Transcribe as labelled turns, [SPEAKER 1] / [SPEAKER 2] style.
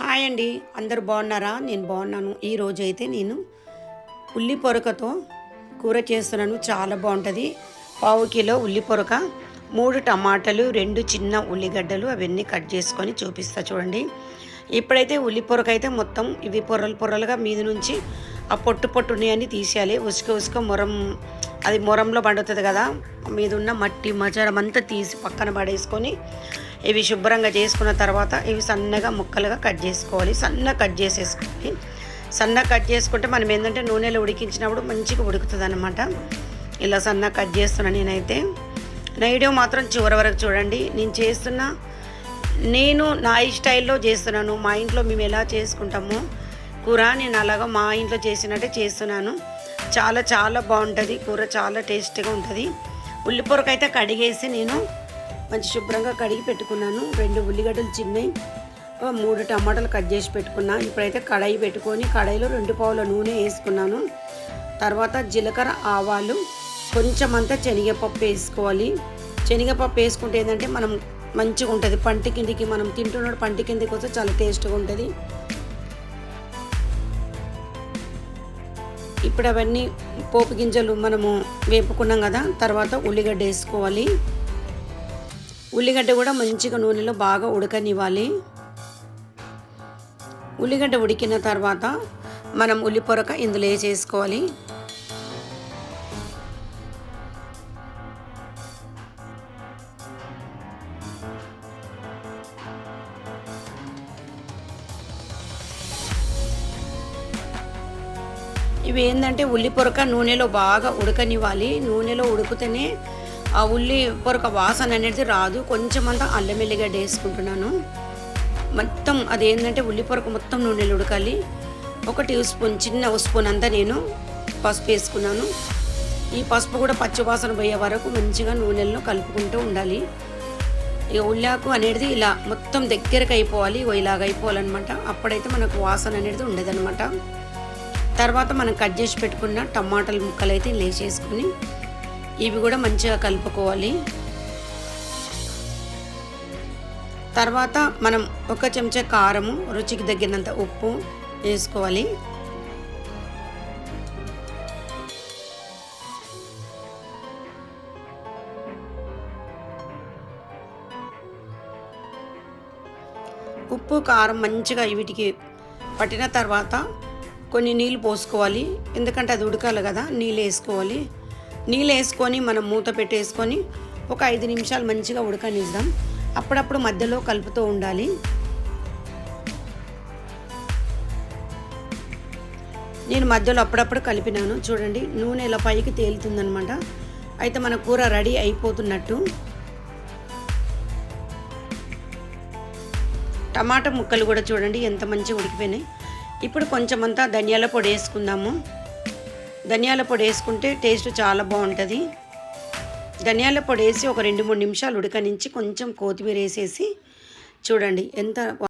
[SPEAKER 1] Hi అండి. అందరు బాగున్నారా? నేను బాగున్నాను. ఈరోజు అయితే నేను ఉల్లి పొరకతో కూర చేస్తున్నాను. చాలా బాగుంటుంది. పావు కిలో ఉల్లి పొరక మూడు టమాటాలు రెండు చిన్న ఉల్లిగడ్డలు అవన్నీ కట్ చేసుకొని చూపిస్తా చూడండి. ఇప్పుడైతే ఉల్లి పొరక అయితే మొత్తం ఇవి పొరలు పొరలుగా మీద నుంచి ఆ పొట్టు పొట్టు ఉన్నాయని తీసేయాలి. ఉసుక ఉసుక మొరం అది మొరంలో పండుతుంది కదా మీద ఉన్న మట్టి మచరం అంతా తీసి పక్కన పడేసుకొని ఇవి శుభ్రంగా చేసుకున్న తర్వాత ఇవి సన్నగా ముక్కలుగా కట్ చేసుకోవాలి. సన్నగా కట్ చేసేసుకోవాలి సన్నగా కట్ చేసుకుంటే మనం ఏంటంటే నూనెలో ఉడికించినప్పుడు మంచిగా ఉడుకుతుంది అనమాట ఇలా సన్నగా కట్ చేస్తున్నా నేనైతే. నా వీడియో మాత్రం చివరి వరకు చూడండి. నేను చేస్తున్న నేను నా స్టైల్లో చేస్తున్నాను. మా ఇంట్లో మేము ఎలా చేసుకుంటామో కూర నేను అలాగా మా ఇంట్లో చేసినట్టే చేస్తున్నాను. చాలా చాలా బాగుంటుంది. కూర చాలా టేస్టీగా ఉంటుంది. ఉల్లిపొరకు అయితే కడిగేసి నేను మంచి శుభ్రంగా కడిగి పెట్టుకున్నాను. రెండు ఉల్లిగడ్డలు చిన్నవి మూడు టమాటాలు కట్ చేసి పెట్టుకున్నా. ఇప్పుడైతే కడాయి పెట్టుకొని కడాయిలో రెండు పావుల నూనె వేసుకున్నాను. తర్వాత జీలకర్ర ఆవాలు కొంచెం అంతా శనగపప్పు వేసుకోవాలి. శనగపప్పు వేసుకుంటే ఏంటంటే మనం మంచిగా ఉంటుంది. పంటి కిందికి మనం తింటున్నాడు పంటి కిందికి వస్తే చాలా టేస్ట్గా ఉంటుంది. ఇప్పుడు అవన్నీ పోపు గింజలు మనము వేపుకున్నాం కదా తర్వాత ఉల్లిగడ్డ వేసుకోవాలి. ఉల్లిగడ్డ కూడా మంచిగా నూనెలో బాగా ఉడకనివ్వాలి. ఉల్లిగడ్డ ఉడికిన తర్వాత మనం ఉల్లి పొరక ఇందులో వేసేసుకోవాలి. ఇవి ఏంటంటే ఉల్లి పొరక నూనెలో బాగా ఉడకనివ్వాలి. నూనెలో ఉడికితేనే ఆ ఉల్లి పొరక వాసన అనేది రాదు. కొంచెం అంతా అల్లం ఎల్లిగడ్డ వేసుకుంటున్నాను. మొత్తం అది ఏంటంటే ఉల్లి పొరక మొత్తం నూనెలు ఉడకాలి. ఒక టీ స్పూన్ చిన్న స్పూన్ అంతా నేను పసుపు వేసుకున్నాను. ఈ పసుపు కూడా పచ్చి వాసన పోయే వరకు మంచిగా నూనెలను కలుపుకుంటూ ఉండాలి. ఇక ఉల్లాకు అనేది ఇలా మొత్తం దగ్గరకు అయిపోవాలి ఇలాగ అయిపోవాలన్నమాట. అప్పుడైతే మనకు వాసన అనేది ఉండదన్నమాట. తర్వాత మనం కట్ చేసి పెట్టుకున్న టమాటాలు ముక్కలు అయితే లేచేసుకొని ఇవి కూడా మంచిగా కలుపుకోవాలి. తర్వాత మనం ఒక చెంచా కారము రుచికి తగినంత ఉప్పు వేసుకోవాలి. ఉప్పు కారం మంచిగా వీటికి పట్టిన తర్వాత కొన్ని నీళ్ళు పోసుకోవాలి. ఎందుకంటే అది ఉడకాలి కదా నీళ్ళు వేసుకోవాలి. నీళ్ళు వేసుకొని మనం మూత పెట్టేసుకొని ఒక ఐదు నిమిషాలు మంచిగా ఉడకనిద్దాం. అప్పుడప్పుడు మధ్యలో కలుపుతూ ఉండాలి. నేను మధ్యలో అప్పుడప్పుడు కలిపినాను. చూడండి నూనె ఇలా పైకి తేలుతుందనమాట అయితే మన కూర రెడీ అయిపోతున్నట్టు. టమాటా ముక్కలు కూడా చూడండి ఎంత మంచిగా ఉడికిపోయినాయి. ఇప్పుడు కొంచెం అంతా ధనియాల పొడి వేసుకుందాము. ధనియాల పొడి వేసుకుంటే టేస్ట్ చాలా బాగుంటుంది. ధనియాల పొడి వేసి ఒక రెండు మూడు నిమిషాలు ఉడకనించి కొంచెం కొత్తిమీర వేసేసి చూడండి ఎంత